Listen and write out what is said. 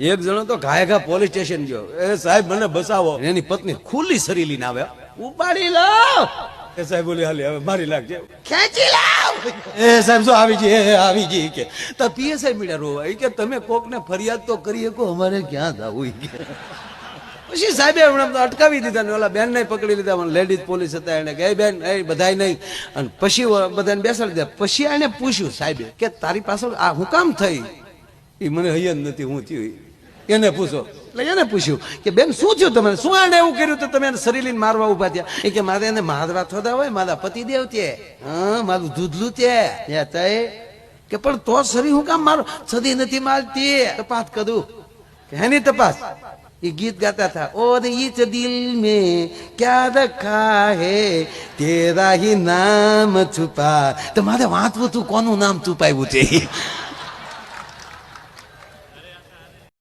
એક જણો તો ઘાય ઘા પોલીસ સ્ટેશન ગયો. એ સાહેબ મને બસાવો એની પત્ની ખુલ્લી સરી લઈને આવે ઉપાડી લો. એ સાહેબ બોલી હાલી હવે મારી લાગજે ખેંચી લાવ એ સાહેબ શું આવી જી એ આવી ગઈ કે. તો પીએસઆઈ મીડિયા રોવા કે તમે કોકને ફરિયાદ તો કરી શકો અમારે ક્યાં જવું કે? પછી સાહેબે હમણાં અટકાવી દીધા ને ઓલા બેન ને પકડી લીધા મને લેડીઝ પોલીસ હતા એને કે "એ બેન એ બધાય નહીં. અને પછી બધાને બેસાડી દીધા. પછી એને પૂછ્યું સાહેબે કે તારી પાછળ આ હું કામ થઈ? એ મને હૈયન નથી હું થયું એને પૂછો એટલે એને પૂછ્યું કે બેન શું થયું તમે શું એને એવું કર્યું તો તમે એને શરીર લઈને મારવા ઉભા થયા એ કે મારે એને મારવા થોડા હોય મારા પતિદેવ તે હા મારું દૂધલું તે એ તય કે પણ તો શરીર હું કામ મારો સદી નથી મારતી તપાસ કરું કે હેની તપાસ ये गीत गाता था और इस दिल में क्या रखा है तेरा ही नाम छुपा તો મારે વાંચવું તું કોનું નામ છુપાવ્યું છે